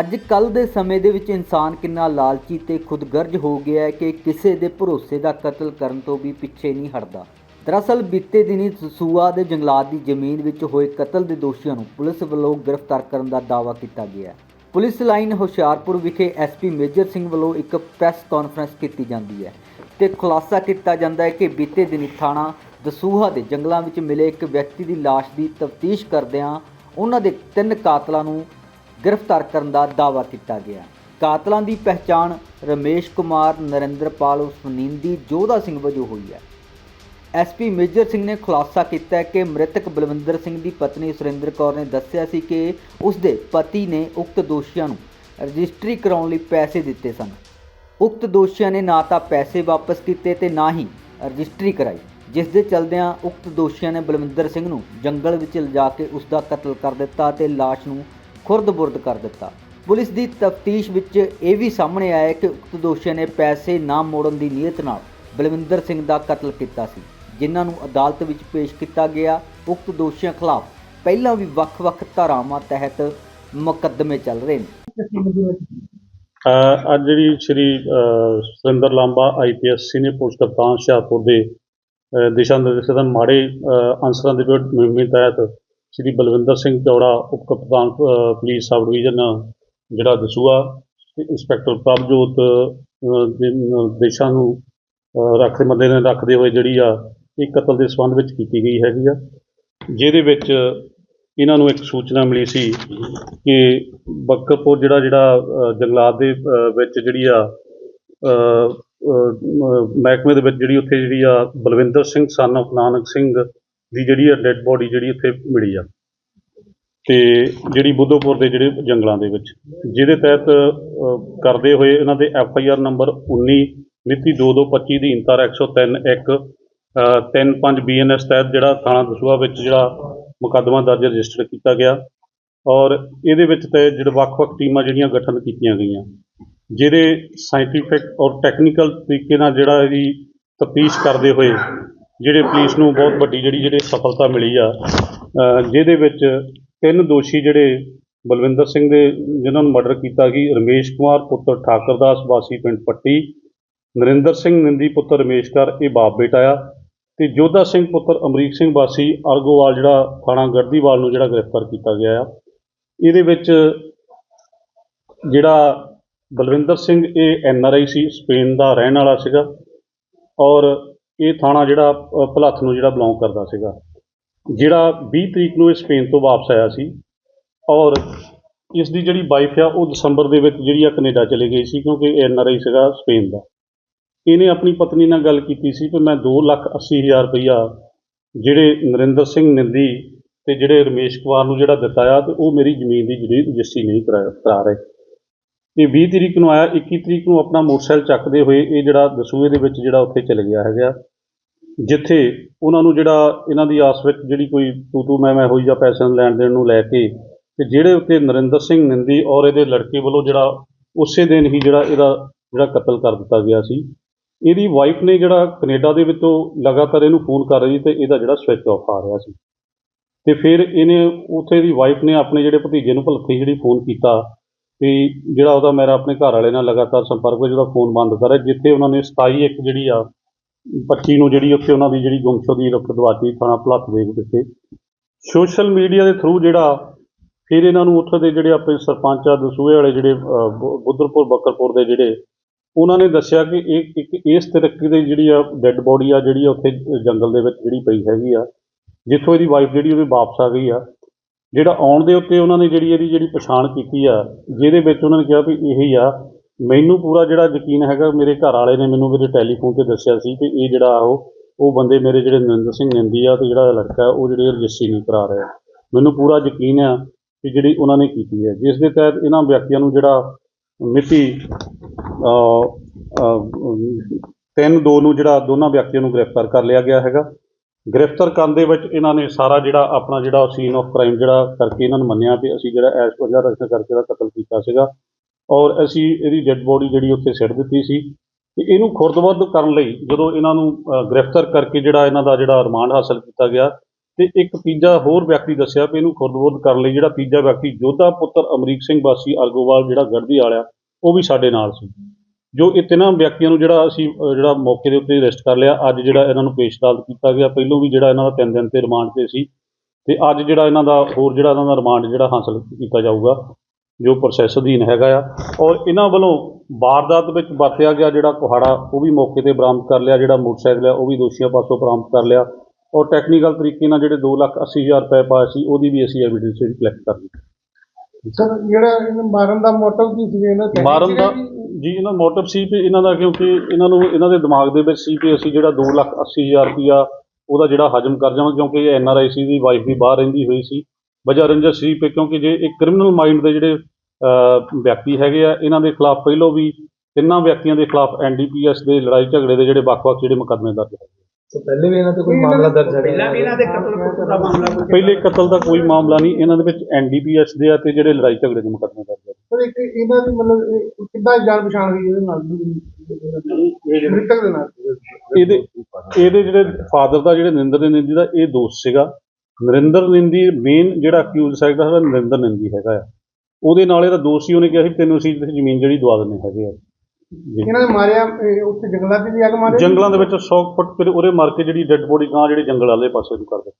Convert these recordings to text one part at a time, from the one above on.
ਅੱਜ ਕੱਲ ਦੇ ਸਮੇਂ ਦੇ ਵਿੱਚ ਇਨਸਾਨ ਕਿੰਨਾ ਲਾਲਚੀ ਤੇ ਖੁਦਗਰਜ਼ ਹੋ ਗਿਆ ਹੈ ਕਿ ਕਿਸੇ ਦੇ ਭਰੋਸੇ ਦਾ ਕਤਲ ਕਰਨ ਤੋਂ ਵੀ ਪਿੱਛੇ ਨਹੀਂ ਹਟਦਾ। ਦਰਅਸਲ, ਬੀਤੇ ਦਿਨੀ ਦਸੂਆ ਦੇ ਜੰਗਲਾਤ ਦੀ ਜ਼ਮੀਨ ਵਿੱਚ ਹੋਏ ਕਤਲ ਦੇ ਦੋਸ਼ੀਆਂ ਨੂੰ ਪੁਲਿਸ ਵੱਲੋਂ ਗ੍ਰਿਫਤਾਰ ਕਰਨ ਦਾ ਦਾਅਵਾ ਕੀਤਾ ਗਿਆ ਹੈ। ਪੁਲਿਸ ਲਾਈਨ ਹੁਸ਼ਿਆਰਪੁਰ ਵਿਖੇ ਐਸਪੀ ਮੇਜਰ ਸਿੰਘ ਵੱਲੋਂ ਇੱਕ ਪ੍ਰੈਸ ਕਾਨਫਰੰਸ ਕੀਤੀ ਜਾਂਦੀ ਹੈ ਤੇ ਖੁਲਾਸਾ ਕੀਤਾ ਜਾਂਦਾ ਹੈ ਕਿ ਬੀਤੇ ਦਿਨੀ ਥਾਣਾ ਦਸੂਹਾ ਦੇ ਜੰਗਲਾਂ ਵਿੱਚ ਮਿਲੇ ਇੱਕ ਵਿਅਕਤੀ ਦੀ ਲਾਸ਼ ਦੀ ਤਫਤੀਸ਼ ਕਰਦਿਆਂ ਉਹਨਾਂ ਦੇ ਤਿੰਨ ਕਾਤਲਾਂ ਨੂੰ ਗ੍ਰਿਫਤਾਰ ਕਰਨ ਦਾ ਦਾਅਵਾ ਕੀਤਾ ਗਿਆ। ਕਾਤਲਾਂ ਦੀ ਪਹਿਚਾਣ ਰਮੇਸ਼ ਕੁਮਾਰ ਨਰਿੰਦਰਪਾਲ ਉਸ ਨੀਂਦੀ ਜੋਧਾ ਸਿੰਘ ਵਜੋਂ ਹੋਈ ਹੈ। ਐਸਪੀ ਮੇਜਰ ਸਿੰਘ ਨੇ ਖੁਲਾਸਾ ਕੀਤਾ ਕਿ ਮ੍ਰਿਤਕ ਬਲਵਿੰਦਰ ਸਿੰਘ ਦੀ ਪਤਨੀ ਸੁਰਿੰਦਰ ਕੌਰ ਨੇ ਦੱਸਿਆ ਸੀ ਕਿ ਉਸ ਦੇ ਪਤੀ ਨੇ ਉਕਤ ਦੋਸ਼ੀਆਂ ਨੂੰ ਰਜਿਸਟਰੀ ਕਰਾਉਣ ਲਈ ਪੈਸੇ ਦਿੱਤੇ ਸਨ। ਉਕਤ ਦੋਸ਼ੀਆਂ ਨੇ ਨਾ ਤਾਂ ਪੈਸੇ ਵਾਪਸ ਕੀਤੇ ਤੇ ਨਾ ਹੀ ਰਜਿਸਟਰੀ ਕਰਾਈ, ਜਿਸ ਦੇ ਚਲਦਿਆਂ ਉਕਤ ਦੋਸ਼ੀਆਂ ਨੇ ਬਲਵਿੰਦਰ ਸਿੰਘ ਨੂੰ ਜੰਗਲ ਵਿੱਚ ਲਿਜਾ ਕੇ ਉਸ ਦਾ ਕਤਲ ਕਰ ਦਿੱਤਾ ਤੇ ਲਾਸ਼ ਨੂੰ ਖੁਰਦ-ਬੁਰਦ ਕਰ ਦਿੱਤਾ। ਪੁਲਿਸ ਦੀ ਤਫਤੀਸ਼ ਵਿੱਚ ਇਹ ਵੀ ਸਾਹਮਣੇ ਆਇਆ ਕਿ ਉਕਤ ਦੋਸ਼ੀਆਂ ਨੇ ਪੈਸੇ ਨਾ ਮੋੜਨ ਦੀ ਨੀਅਤ ਨਾਲ ਬਲਵਿੰਦਰ ਸਿੰਘ ਦਾ ਕਤਲ ਕੀਤਾ ਸੀ ਜਿਨ੍ਹਾਂ ਨੂੰ ਅਦਾਲਤ ਵਿੱਚ ਪੇਸ਼ ਕੀਤਾ ਗਿਆ। ਉਕਤ ਦੋਸ਼ੀਆਂ ਖਿਲਾਫ ਪਹਿਲਾਂ ਵੀ ਵੱਖ-ਵੱਖ ਧਾਰਾਵਾਂ ਤਹਿਤ ਮੁਕੱਦਮੇ ਚੱਲ ਰਹੇ ਨੇ। ਅੱਜ ਜਿਹੜੀ Shri Surinder Lamba IPS senior police ਕਪਤਾਨ ਸ਼ਾਹਪੁਰ ਦੇ ਦਿਸ਼ਾ ਨਿਰਦੇਸ਼ਾਂ ਮਾੜੇ ਅਹ, ਦੇ ਵਿਰੁੱਧ ਮੁਹਿੰਮ ਤਹਿਤ ਸ਼੍ਰੀ ਬਲਵਿੰਦਰ ਸਿੰਘ ਚੌੜਾ ਉਪ ਕਪਤਾਨ ਪੁਲਿਸ ਸਬ ਡਿਵੀਜ਼ਨ, ਜਿਹੜਾ ਦਸੂਆ ਤੇ ਇੰਸਪੈਕਟਰ ਪ੍ਰਭਜੋਤ ਦੇਸ਼ਾਂ ਨੂੰ ਰੱਖਦੇ, ਮੱਦੇ ਨੇ ਰੱਖਦੇ ਹੋਏ ਜਿਹੜੀ ਆ, ਇਹ ਕਤਲ ਦੇ ਸੰਬੰਧ ਵਿੱਚ ਕੀਤੀ ਗਈ ਹੈਗੀ ਆ। ਜਿਹਦੇ ਵਿੱਚ ਇਹਨਾਂ ਨੂੰ ਇੱਕ ਸੂਚਨਾ ਮਿਲੀ ਸੀ ਕਿ ਬੱਕਰਪੁਰ ਜਿਹੜਾ ਜਿਹੜਾ ਜੰਗਲਾਤ ਦੇ ਵਿੱਚ ਜਿਹੜੀ ਆ ਮਹਿਕਮੇ ਦੇ ਵਿੱਚ ਜਿਹੜੀ ਉੱਥੇ ਜਿਹੜੀ ਆ ਬਲਵਿੰਦਰ ਸਿੰਘ ਸਨ of ਨਾਨਕ ਸਿੰਘ ਦੀ ਜਿਹੜੀ ਆ ਡੈੱਡ ਬੋਡੀ ਜਿਹੜੀ ਇੱਥੇ ਮਿਲੀ ਆ। ਤੇ ਜਿਹੜੀ ਬੁੱਧੋਪੁਰ ਦੇ ਜਿਹੜੇ ਜੰਗਲਾਂ ਦੇ ਵਿੱਚ, ਜਿਹਦੇ ਤਹਿਤ ਕਰਦੇ ਹੋਏ ਇਹਨਾਂ ਦੇ ਐਫ ਆਈ ਆਰ ਨੰਬਰ 19 ਮਿਤੀ 2225 ਦੀ ਇੰਤਰ 103 1 35 ਬੀ ਐਨ ਐਸ ਤਹਿਤ ਜਿਹੜਾ ਥਾਣਾ ਦਸੂਹਾ ਵਿੱਚ ਜਿਹੜਾ ਮੁਕੱਦਮਾ ਦਰਜ ਰਜਿਸਟਰ ਕੀਤਾ ਗਿਆ। ਔਰ ਇਹਦੇ ਵਿੱਚ ਤੇ ਜਿਹੜੇ ਵੱਖ-ਵੱਖ ਟੀਮਾਂ ਜਿਹੜੀਆਂ ਗਠਨ ਕੀਤੀਆਂ ਗਈਆਂ, ਜਿਹਦੇ ਸਾਇੰਟੀਫਿਕ ਔਰ ਟੈਕਨੀਕਲ ਤਰੀਕੇ ਨਾਲ ਜਿਹੜਾ ਇਹਦੀ ਤਫਤੀਸ਼ ਕਰਦੇ ਹੋਏ ਜਿਹੜੇ ਪੁਲਿਸ ਨੂੰ ਬਹੁਤ ਵੱਡੀ ਜਿਹੜੀ ਜਿਹੜੇ ਸਫਲਤਾ ਮਿਲੀ ਆ ਜਿਹਦੇ ਵਿੱਚ ਤਿੰਨ ਦੋਸ਼ੀ ਜਿਹੜੇ ਬਲਵਿੰਦਰ ਸਿੰਘ ਦੇ, ਜਿਨ੍ਹਾਂ ਨੂੰ ਮਰਡਰ ਕੀਤਾ ਗਈ, ਰਮੇਸ਼ ਕੁਮਾਰ, ਪੁੱਤਰ ਠਾਕਰਦਾਸ ਵਾਸੀ ਪਿੰਡ ਪੱਟੀ, ਨਰਿੰਦਰ ਸਿੰਘ ਨਿੰਦੀ, ਪੁੱਤਰ ਰਮੇਸ਼ਕਰ ਇਹ ਬਾਪ ਬੇਟਾ ਆ, ਤੇ ਜੋਧਾ ਸਿੰਘ, ਪੁੱਤਰ ਅਮਰੀਕ ਸਿੰਘ ਵਾਸੀ, ਅਰਗੋਵਾਲ ਜਿਹੜਾ ਥਾਣਾ ਗੜਦੀਵਾਲ ਨੂੰ ਜਿਹੜਾ ਗ੍ਰਿਫਤਾਰ ਕੀਤਾ ਗਿਆ ਆ। ਇਹਦੇ ਵਿੱਚ ਜਿਹੜਾ ਬਲਵਿੰਦਰ ਸਿੰਘ, ਇਹ N R I C, Spain ਦਾ ਰਹਿਣ ਵਾਲਾ ਸੀਗਾ ਔਰ ਇਹ ਥਾਣਾ ਜਿਹੜਾ ਭਲੱਥ ਨੂੰ ਜਿਹੜਾ ਬਿਲੋਂਗ ਕਰਦਾ ਸੀਗਾ। ਜਿਹੜਾ 20 ਤਰੀਕ ਨੂੰ ਇਹ ਸਪੇਨ ਤੋਂ ਵਾਪਸ ਆਇਆ ਸੀ ਔਰ ਇਸ ਦੀ ਜਿਹੜੀ ਵਾਈਫ ਆ, ਉਹ ਦਸੰਬਰ ਦੇ ਵਿੱਚ ਜਿਹੜੀ ਆ ਕੈਨੇਡਾ ਚਲੇ ਗਈ ਸੀ ਕਿਉਂਕਿ ਐਨ ਆਰ ਆਈ ਸੀਗਾ ਸਪੇਨ ਦਾ। ਇਹਨੇ ਆਪਣੀ ਪਤਨੀ ਨਾਲ ਗੱਲ ਕੀਤੀ ਸੀ ਕਿ ਮੈਂ 2 ਲੱਖ 80 ਹਜ਼ਾਰ ਰੁਪਈਆ ਜਿਹੜੇ ਨਰਿੰਦਰ ਸਿੰਘ ਨਿੰਦੀ ਤੇ ਜਿਹੜੇ ਰਮੇਸ਼ ਕੁਮਾਰ ਨੂੰ ਜਿਹੜਾ ਦਿੱਤਾ ਆ, ਤੇ ਉਹ ਮੇਰੀ ਜ਼ਮੀਨ ਦੀ ਜਿਹੜੀ ਰਜਿਸਟਰੀ ਨਹੀਂ ਕਰਾ ਕਰਾ ਰਹੇ। ਇਹ 20 ਤਰੀਕ ਨੂੰ ਆਇਆ 21 ਤਰੀਕ ਨੂੰ ਆਪਣਾ ਮੋਟਰਸਾਈਕਲ ਚੱਕਦੇ ਹੋਏ ਇਹ ਜਿਹੜਾ ਦਸੂਏ ਦੇ ਵਿੱਚ ਜਿਹੜਾ ਉੱਥੇ ਚਲੇ ਗਿਆ ਹੈਗਾ। ਜਿੱਥੇ ਉਹਨਾਂ ਨੂੰ ਜਿਹੜਾ ਇਹਨਾਂ ਦੀ ਆਸ ਵਿੱਚ ਜਿਹੜੀ ਕੋਈ ਤੂ ਤੂ ਮੈਂ ਮੈਂ ਹੋਈ ਜਾਂ ਪੈਸਿਆਂ ਨੂੰ ਲੈਣ ਦੇਣ ਨੂੰ ਲੈ ਕੇ ਤੇ ਜਿਹੜੇ ਉੱਤੇ ਨਰਿੰਦਰ ਸਿੰਘ ਨਿੰਦੀ ਔਰ ਇਹਦੇ ਲੜਕੇ ਵੱਲੋਂ ਜਿਹੜਾ ਉਸੇ ਦਿਨ ਹੀ ਜਿਹੜਾ ਇਹਦਾ ਜਿਹੜਾ ਕਤਲ ਕਰ ਦਿੱਤਾ ਗਿਆ ਸੀ। ਇਹਦੀ ਵਾਈਫ ਨੇ ਜਿਹੜਾ ਕੈਨੇਡਾ ਦੇ ਵਿੱਚੋਂ ਲਗਾਤਾਰ ਇਹਨੂੰ ਫੋਨ ਕਰ ਰਹੀ ਤੇ ਇਹਦਾ ਜਿਹੜਾ ਸਵਿਚ ਆਫ ਆ ਰਿਹਾ ਸੀ। ਤੇ ਫਿਰ ਇਹਨੇ ਉੱਥੇ ਦੀ ਵਾਈਫ ਨੇ ਆਪਣੇ ਜਿਹੜੇ ਭਤੀਜੇ ਨੂੰ ਭਲਕੇ ਜਿਹੜੀ ਫੋਨ ਕੀਤਾ ਵੀ ਜਿਹੜਾ ਉਹਦਾ ਮੇਰਾ ਆਪਣੇ ਘਰ ਵਾਲੇ ਨਾਲ ਲਗਾਤਾਰ ਸੰਪਰਕ ਵਿੱਚ ਉਹਦਾ ਫੋਨ ਬੰਦ ਕਰਿਆ ਜਿੱਥੇ ਉਹਨਾਂ ਨੇ 27 ਇੱਕ ਜਿਹੜੀ ਆ 25 ਨੂੰ ਜਿਹੜੀ ਉੱਥੇ ਉਹਨਾਂ ਦੀ ਜਿਹੜੀ ਗੁੰਮਸ਼ੁਦੀ ਦਵਾਤੀ ਥਾਣਾ ਭਲੱਤ ਦੇ ਵਿੱਚ ਸੋਸ਼ਲ ਮੀਡੀਆ ਦੇ ਥਰੂ ਜਿਹੜਾ ਫਿਰ ਇਹਨਾਂ ਨੂੰ ਉੱਥੇ ਦੇ ਜਿਹੜੇ ਆਪਣੇ ਸਰਪੰਚ ਆ ਦਸੂਹੇ ਵਾਲੇ ਜਿਹੜੇ ਅਹ, ਬੁੱਧਰਪੁਰ ਬੱਕਰਪੁਰ ਦੇ ਜਿਹੜੇ ਉਹਨਾਂ ਨੇ ਦੱਸਿਆ ਕਿ ਇਹ ਇੱਕ ਇਸ ਤਰੀਕੇ ਦੀ ਜਿਹੜੀ ਆ ਡੈੱਡ ਬੋਡੀ ਆ ਜਿਹੜੀ ਆ ਉੱਥੇ ਜੰਗਲ ਦੇ ਵਿੱਚ ਜਿਹੜੀ ਪਈ ਹੈਗੀ ਆ ਜਿੱਥੋਂ ਇਹਦੀ ਵਾਈਫ ਜਿਹੜੀ ਉਹਦੇ ਵਾਪਸ ਆ ਗਈ ਆ। ਜਿਹੜਾ ਆਉਣ ਦੇ ਉੱਤੇ ਉਹਨਾਂ ਨੇ ਜਿਹੜੀ ਇਹਦੀ ਜਿਹੜੀ ਪਛਾਣ ਕੀਤੀ ਆ ਜਿਹਦੇ ਵਿੱਚ ਉਹਨਾਂ ਨੇ ਕਿਹਾ ਵੀ ਇਹੀ ਆ ਮੈਨੂੰ ਪੂਰਾ ਜਿਹੜਾ ਯਕੀਨ ਹੈਗਾ ਮੇਰੇ ਘਰ ਵਾਲੇ ਨੇ ਮੈਨੂੰ ਮੇਰੇ ਟੈਲੀਫੋਨ ਤੇ ਦੱਸਿਆ ਸੀ ਕਿ ਇਹ ਜਿਹੜਾ ਉਹ ਉਹ ਬੰਦੇ ਮੇਰੇ ਜਿਹੜੇ ਨਰਿੰਦਰ ਸਿੰਘ ਨਿੰਦੀ ਆ ਤੇ ਜਿਹੜਾ ਲੜਕਾ ਹੈ, ਉਹ ਜਿਹੜੇ ਰਜਿਸਟਰੀ ਨਹੀਂ ਕਰਾ ਰਿਹਾ। ਮੈਨੂੰ ਪੂਰਾ ਯਕੀਨ ਆ ਕਿ ਜਿਹੜੀ ਉਹਨਾਂ ਨੇ ਕੀਤੀ ਹੈ ਜਿਸ ਦੇ ਤਹਿਤ ਇਹਨਾਂ ਵਿਅਕਤੀਆਂ ਨੂੰ ਜਿਹੜਾ ਮਿਤੀ ਤਿੰਨ ਦੋ ਨੂੰ ਜਿਹੜਾ ਦੋਨਾਂ ਵਿਅਕਤੀਆਂ ਨੂੰ ਗ੍ਰਿਫਤਾਰ ਕਰ ਲਿਆ ਗਿਆ ਹੈਗਾ। ਗ੍ਰਿਫਤਾਰ ਕਰਨ ਦੇ ਵਿੱਚ ਇਹਨਾਂ ਨੇ ਸਾਰਾ ਜਿਹੜਾ ਆਪਣਾ ਜਿਹੜਾ ਸੀਨ ਆਫ ਕ੍ਰਾਈਮ ਜਿਹੜਾ ਕਰਕੇ ਇਹਨਾਂ ਨੂੰ ਮੰਨਿਆ ਵੀ ਅਸੀਂ ਜਿਹੜਾ ਐਸ ਵਜ੍ਹਾ ਰਕਸ਼ਾ ਕਰਕੇ ਦਾ ਕਤਲ ਕੀਤਾ ਸੀਗਾ। ਔਰ ਅਸੀਂ ਇਹਦੀ ਡੈੱਡ ਬੋਡੀ ਜਿਹੜੀ ਉੱਥੇ ਸਿੱਟ ਦਿੱਤੀ ਸੀ। ਤੇ ਇਹਨੂੰ ਖੁਰਦਬੁਰਦ ਕਰਨ ਲਈ ਜਦੋਂ ਇਹਨਾਂ ਨੂੰ ਗ੍ਰਿਫਤਾਰ ਕਰਕੇ ਜਿਹੜਾ ਇਹਨਾਂ ਦਾ ਜਿਹੜਾ ਰਿਮਾਂਡ ਹਾਸਲ ਕੀਤਾ ਗਿਆ ਤੇ ਇੱਕ ਤੀਜਾ ਹੋਰ ਵਿਅਕਤੀ ਦੱਸਿਆ ਵੀ ਇਹਨੂੰ ਖੁਰਦਬੁਰਦ ਕਰਨ ਲਈ ਜਿਹੜਾ ਤੀਜਾ ਵਿਅਕਤੀ ਜੋਧਾ ਪੁੱਤਰ ਅਮਰੀਕ ਸਿੰਘ ਵਾਸੀ ਅਰਗੋਵਾਲ ਜਿਹੜਾ ਗੜਦੀ ਵਾਲਿਆ ਉਹ ਵੀ ਸਾਡੇ ਨਾਲ ਸੀ। ਜੋ ਇਹ ਤਿੰਨਾਂ ਵਿਅਕਤੀਆਂ ਨੂੰ ਜਿਹੜਾ ਅਸੀਂ ਜਿਹੜਾ ਮੌਕੇ ਦੇ ਉੱਤੇ ਅਰੈਸਟ ਕਰ ਲਿਆ ਅੱਜ ਜਿਹੜਾ ਇਹਨਾਂ ਨੂੰ ਪੇਸ਼ ਅਦਾਲਤ ਕੀਤਾ ਗਿਆ ਪਹਿਲੋਂ ਵੀ ਜਿਹੜਾ ਇਹਨਾਂ ਦਾ ਤਿੰਨ ਦਿਨ ਤੇ ਰਿਮਾਂਡ ਤੇ ਸੀ ਤੇ ਅੱਜ ਜਿਹੜਾ ਇਹਨਾਂ ਦਾ ਹੋਰ ਜਿਹੜਾ ਇਹਨਾਂ ਦਾ ਰਿਮਾਂਡ ਜਿਹੜਾ ਹਾਸਲ ਕੀਤਾ ਜਾਊਗਾ ਜੋ ਪ੍ਰੋਸੈਸ ਅਧੀਨ ਹੈਗਾ ਆ ਔਰ ਇਹਨਾਂ ਵੱਲੋਂ ਵਾਰਦਾਤ ਵਿੱਚ ਵਰਤਿਆ ਗਿਆ ਜਿਹੜਾ ਕੁਹਾੜਾ ਉਹ ਵੀ ਮੌਕੇ ਤੇ ਬਰਾਮਦ ਕਰ ਲਿਆ ਜਿਹੜਾ ਮੋਟਰਸਾਈਕਲ ਹੈ ਉਹ ਵੀ ਦੋਸ਼ੀਆਂ ਪਾਸੋਂ ਬਰਾਮਦ ਕਰ ਲਿਆ ਔਰ ਟੈਕਨੀਕਲ ਤਰੀਕੇ ਨਾਲ ਜਿਹੜੇ 2,80,000 ਰੁਪਏ ਪਾਏ ਸੀ ਉਹਦੀ ਵੀ ਅਸੀਂ ਐਵੀਡੈਂਸ ਜਿਹੜੀ ਕਲੈਕਟ ਕਰ ਲਈ ਸਰ ਜਿਹੜਾ ਇਹਨੂੰ ਮਾਰਨ ਦਾ ਮੋਟਿਵ ਕੀ ਸੀ ਇਹਨਾਂ ਦਾ ਮਾਰਨ ਦਾ ਜੀ ਇਹਨਾਂ ਮੋਟਿਵ ਸੀ ਵੀ ਇਹਨਾਂ ਦਾ ਕਿਉਂਕਿ ਇਹਨਾਂ ਨੂੰ ਇਹਨਾਂ ਦੇ ਦਿਮਾਗ ਦੇ ਵਿੱਚ ਸੀ ਕਿ ਅਸੀਂ ਜਿਹੜਾ 2,80,000 ਰੁਪਇਆ ਉਹਦਾ ਜਿਹੜਾ ਹਜਮ ਕਰ ਜਾਵਾਂ ਕਿਉਂਕਿ ਇਹ N R I C the wife ਵੀ ਬਾਹਰ ਰਹਿੰਦੀ ਹੋਈ ਸੀ। ਵਜ੍ਹਾ ਰੰਜਸ ਸੀ ਵੀ ਕਿਉਂਕਿ ਜੇ ਇੱਕ ਕ੍ਰਿਮੀਨਲ ਮਾਈਂਡ ਦੇ ਜਿਹੜੇ ਵਿਅਕਤੀ ਹੈਗੇ ਆ ਇਹਨਾਂ ਦੇ ਖਿਲਾਫ ਪਹਿਲੋਂ ਵੀ ਤਿੰਨਾਂ ਵਿਅਕਤੀਆਂ ਦੇ ਖਿਲਾਫ ਐਨਡੀਪੀਐਸ ਦੇ ਲੜਾਈ ਝਗੜੇ ਦੇ ਜਿਹੜੇ ਵੱਖ-ਵੱਖ ਜਿਹੜੇ ਮੁਕੱਦਮੇ ਦਰਜ ਹੈ ਪਹਿਲੇ ਵੀ ਇਹਨਾਂ ਤੇ ਕੋਈ ਮਾਮਲਾ ਦਰਜ ਹੈ ਪਹਿਲਾਂ ਵੀ ਇਹਨਾਂ ਦੇ ਕਤਲ ਦਾ ਮਾਮਲਾ ਪਹਿਲੇ ਕਤਲ ਦਾ ਕੋਈ ਮਾਮਲਾ ਨਹੀਂ ਇਹਨਾਂ ਦੇ ਵਿੱਚ ਐਨਡੀਪੀਐਸ ਦੇ ਆ ਤੇ ਜਿਹੜੇ ਲੜਾਈ ਝਗੜੇ ਦੇ ਮੁਕੱਦਮੇ ਦਰਜ ਹੈ ਪਰ ਇੱਕ ਇਹਨਾਂ ਦੀ ਮਤਲਬ ਇਹ ਕਿੱਦਾਂ ਜਾਣ ਪਛਾਣ ਹੋਈ ਇਹਦੇ ਨਾਲ? ਮ੍ਰਿਤਕ ਦੇ ਨਾਲ। ਇਹਦੇ ਇਹਦੇ ਜਿਹੜੇ ਫਾਦਰ ਦਾ ਜਿਹੜੇ ਨਰਿੰਦਰ ਨਿੰਦੀ ਦਾ ਇਹ ਦੋਸਤ ਸੀਗਾ। ਨਰਿੰਦਰ ਨਿੰਦੀ ਮੇਨ ਜਿਹੜਾ ਅਕਿਊਜ਼ ਹੈਗਾ ਹੈਗਾ ਨਰਿੰਦਰ ਨਿੰਦੀ ਹੈਗਾ ਆ। ਉਹਦੇ ਨਾਲ ਇਹਦਾ ਦੋਸਤ ਸੀ ਉਹਨੇ ਕਿਹਾ ਸੀ ਤੈਨੂੰ ਅਸੀਂ ਜ਼ਮੀਨ ਜਿਹੜੀ ਦਵਾ ਦਿੰਦੇ ਹੈਗੇ ਆ। ਇਹਨਾਂ ਨੇ ਮਾਰਿਆ ਉੱਥੇ ਜੰਗਲਾਂ 'ਚ ਵੀ ਅੱਗ ਜੰਗਲਾਂ ਦੇ ਵਿੱਚ 100 ਫੁੱਟ ਫਿਰ ਉਹਦੇ ਮਾਰ ਕੇ ਜਿਹੜੀ ਡੈੱਡ ਬੋਡੀ ਗਾਂ ਜਿਹੜੇ ਜੰਗਲ ਵਾਲੇ ਪਾਸੇ ਨੂੰ ਕਰਦੇ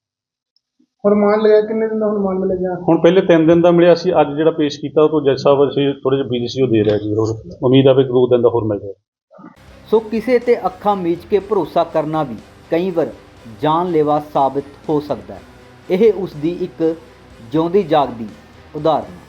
ਫਰਮਾਨ ਲਿਆ ਕਿੰਨੇ ਦਿਨ ਦਾ ਫਰਮਾਨ ਮਿਲ ਗਿਆ ਹੁਣ ਪਹਿਲੇ 3 ਦਿਨ ਦਾ ਮਿਲਿਆ ਸੀ ਅੱਜ ਜਿਹੜਾ ਪੇਸ਼ ਕੀਤਾ ਉਹ ਤੋਂ ਜੱਜ ਸਾਹਿਬ ਅਸੀਂ ਥੋੜੇ ਜਿਹਾ ਬਿਜ਼ੀ ਸੀ ਉਹ ਦੇ ਰਿਹਾ ਜੀ ਹੋਰ ਉਮੀਦ ਆ ਵੀ ਇੱਕ ਦੋ ਦਿਨ ਦਾ ਹੋਰ ਮਿਲ ਜਾਏ। ਸੋ ਕਿਸੇ ਤੇ ਅੱਖਾਂ ਮੀਚ ਕੇ ਭਰੋਸਾ ਕਰਨਾ ਵੀ ਕਈ ਵਾਰ ਜਾਨਲੇਵਾ ਸਾਬਿਤ ਹੋ ਸਕਦਾ ਹੈ। ਇਹ ਉਸ ਦੀ ਇੱਕ ਜਿਉਂਦੀ ਜਾਗਦੀ ਉਦਾਹਰਨ ਹੈ।